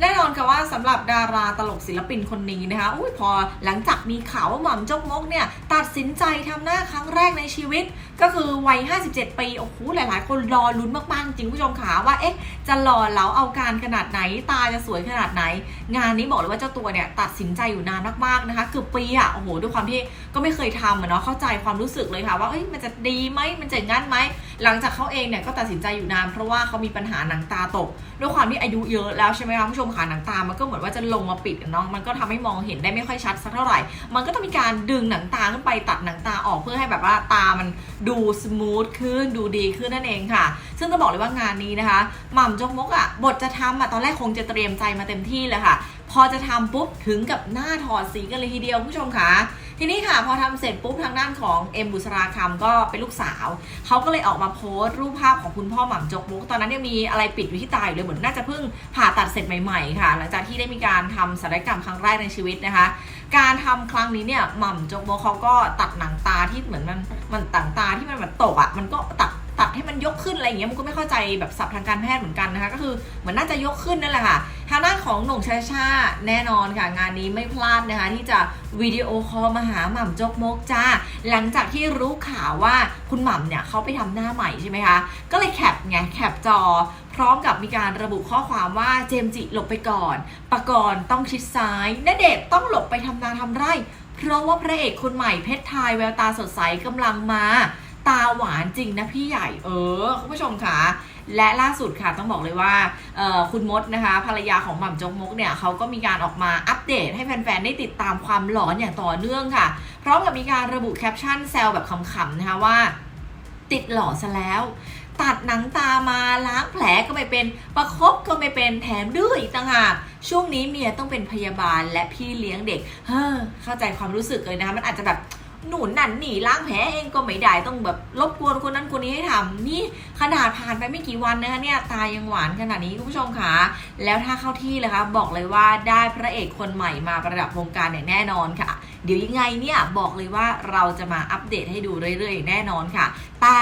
แน่น อนค่ะว่าสำหรับดาราตลกศิลปินคนนี้นะคะอุ้ยพอหลังจากมีข่าวว่าหม่ำจกมกเนี่ยตัดสินใจทำหน้าครั้งแรกในชีวิต ก็คือวัย 57 ปี โอ้โห หลายๆ คนรอลุ้นมากๆ จริงผู้ชมขาว่า เอ๊ะ จะหล่อเหลาเอาการขนาดไหน ตาจะสวยขนาดไหน งานนี้บอกเลยว่าเจ้าตัวเนี่ยตัดสินใจอยู่นานมากๆนะคะเกือบปีอะโอ้โห ด้วยความที่ก็ไม่เคยทำเนาะ เข้าใจความรู้สึกเลยค่ะว่า เอ้ย มันจะดีไหมมันจะงั้นไหม หลังจากเขาเองเนี่ยก็ตัดสินใจอยู่นานเพราะว่าเขามีปัญหาหนังตาตก ด้วยความที่อายุเยอะแล้วใช่ไหมคะผู้ชมขาหนังตา มันก็เหมือนว่าจะลงมาปิดเนาะ มันก็ทำให้มองเห็นได้ไม่ค่อยชัดสักเท่าไหร่ มันก็ต้องมีการดึงหนังตาขึ้นไปตัดหนังตาออกเพื่อให้แบบว่าตามันดูสมูทขึ้นดูดีขึ้นนั่นเองค่ะ ซึ่งต้องบอกเลยว่างานนี้นะคะหม่ำจกมกอะบทจะทำอะตอนแรกคงจะเตรียมใจมาเต็มที่เลยค่ะ พอจะทำปุ๊บถึงกับหน้าถอดสีกันเลยทีเดียวผู้ชมค่ะทีนี้ค่ะพอทำเสร็จปุ๊บทางด้านของเอ็มบุษราคำก็เป็นลูกสาว เขาก็เลยออกมาโพสต์รูปภาพของคุณพ่อหม่ำจกมุก ตอนนั้นยังมีอะไรปิดอยู่ที่ตาอยู่เลยเหมือนน่าจะเพิ่งผ่าตัดเสร็จใหม่ๆ ค่ะ หลังจากที่ได้มีการทำศัลยกรรมครั้งแรกในชีวิตนะคะ การทำครั้งนี้เนี่ยหม่ำจกมุกเขาก็ตัดหนังตาที่เหมือนมันมันต่างตาที่มันแบบตกอะ่ะมันก็ตัด ตัดให้มันยกขึ้นอะไรอย่างเงี้ยมันก็ไม่เข้าใจแบบศัพท์ทางการแพทย์เหมือนกันนะคะ ก็คือเหมือนน่าจะยกขึ้นนั่นแหละค่ะ ทางด้านของหน่งชาชาแน่นอนค่ะ งานนี้ไม่พลาดนะคะ ที่จะวิดีโอคอลมาหาหม่ำจกมกจ้า หลังจากที่รู้ข่าวว่าคุณหม่ำเนี่ยเขาไปทำหน้าใหม่ใช่ไหมคะ ก็เลยแคปไงแคปจอพร้อมกับมีการระบุข้อความว่าเจมจิหลบไปก่อนปกรณ์ต้องชิดซ้ายณเดชต้องหลบไปทำนาทำไร่ เพราะว่าพระเอกคนใหม่เพชรไทยแววตาสดใสกำลังมา ตาหวานจริงนะพี่ใหญ่เออคุณผู้ชมค่ะ และล่าสุดค่ะต้องบอกเลยว่าคุณมดนะคะ ภรรยาของหม่ำจกมกเนี่ยเขาก็มีการออกมาอัปเดตให้แฟนๆ ได้ติดตามความหลอนอย่างต่อเนื่องค่ะ พร้อมกับมีการระบุแคปชั่นแซวแบบขำๆนะคะว่า ติดหล่อซะแล้ว ตัดหนังตามาล้างแผลก็ไม่เป็นประคบก็ไม่เป็นแถมดื้ออีกต่างหากช่วงนี้เมียต้องเป็นพยาบาลและพี่เลี้ยงเด็กเฮ้อเข้าใจความรู้สึกเลยนะคะมันอาจจะแบบ หนุนนั่นหนีล้างแผลเองก็ไม่ได้ต้องแบบรบกวนคนนั้นคนนี้ให้ทำนี่ขนาดผ่านไปไม่กี่วันนะคะเนี่ยตายังหวานขนาดนี้คุณผู้ชมค่ะแล้วถ้าเข้าที่เลยคะบอกเลยว่าได้พระเอกคนใหม่มาประดับวงการอย่างแน่นอนค่ะ เดี๋ยวยังไงเนี่ยบอกเลยว่าเราจะมาอัปเดตให้ดูเรื่อยๆอย่างแน่นอนค่ะ แต่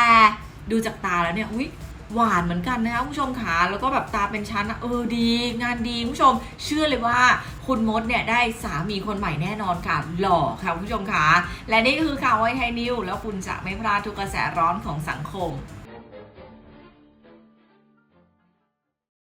ดูจากตาแล้วเนี่ยอุ๊ย หวานเหมือนกันนะคะคุณผู้ชมค่ะแล้วก็แบบตาเป็นชั้นเออดี งานดีคุณผู้ชม เชื่อเลยว่าคุณมดเนี่ยได้สามีคนใหม่แน่นอนค่ะ หล่อค่ะคุณผู้ชมค่ะและนี่ก็คือข่าวไวไทยนิวแล้วคุณจะไม่พลาดทุกกระแสร้อนของสังคม